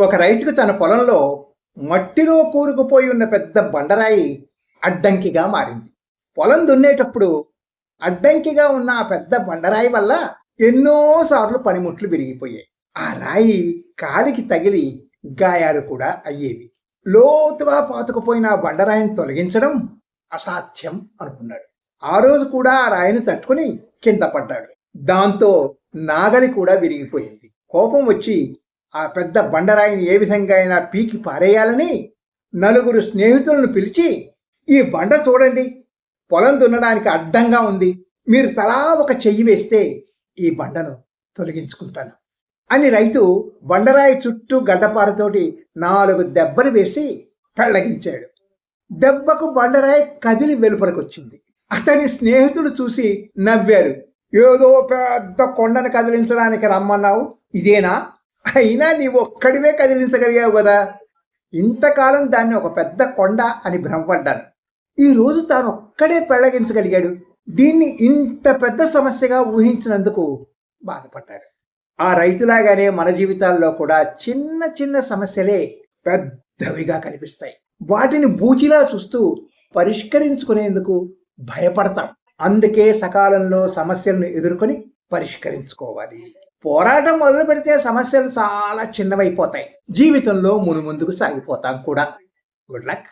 ఒక రైతుకు తన పొలంలో మట్టిలో కూరుకుపోయి ఉన్న పెద్ద బండరాయి అడ్డంకిగా మారింది. పొలం దున్నేటప్పుడు అడ్డంకిగా ఉన్న ఆ పెద్ద బండరాయి వల్ల ఎన్నోసార్లు పనిముట్లు విరిగిపోయాయి. ఆ రాయి కాలికి తగిలి గాయాలు కూడా అయ్యేవి. లోతుగా పాతుకుపోయిన ఆ బండరాయిని తొలగించడం అసాధ్యం అనుకున్నాడు. ఆ రోజు కూడా ఆ రాయిని తట్టుకుని కింద పడ్డాడు. దాంతో నాగలి కూడా విరిగిపోయింది. కోపం వచ్చి ఆ పెద్ద బండరాయిని ఏ విధంగా అయినా పీకి పారేయాలని నలుగురు స్నేహితులను పిలిచి ఈ బండ చూడండి పొలం దున్నడానికి అడ్డంగా ఉంది మీరు తలా ఒక చెయ్యి వేస్తే ఈ బండను తొలగించుకుంటాను అని రైతు బండరాయి చుట్టూ గడ్డపారతోటి నాలుగు దెబ్బలు వేసి పెళ్ళగించాడు. దెబ్బకు బండరాయి కదిలి వెలుపలకొచ్చింది. అతని స్నేహితులు చూసి నవ్వారు. ఏదో పెద్ద కొండను కదిలించడానికి రమ్మన్నావు ఇదేనా? అయినా నీవు ఒక్కడివే కదిలించగలిగావు కదా. ఇంతకాలం దాన్ని ఒక పెద్ద కొండ అని భ్రమపడ్డాను ఈ రోజు తాను ఒక్కడే పెళ్ళగించగలిగాడు. దీన్ని ఇంత పెద్ద సమస్యగా ఊహించినందుకు బాధపడ్డాడు. ఆ రైతులాగానే మన జీవితాల్లో కూడా చిన్న చిన్న సమస్యలే పెద్దవిగా కనిపిస్తాయి. వాటిని బూచిలా చూస్తూ పరిష్కరించుకునేందుకు భయపడతాం. అందుకే సకాలంలో సమస్యలను ఎదుర్కొని పరిష్కరించుకోవాలి. పోరాటం మొదలు పెడితే సమస్యలు చాలా చిన్నవైపోతాయి. జీవితంలో మును ముందుకు సాగిపోతాం కూడా. Good luck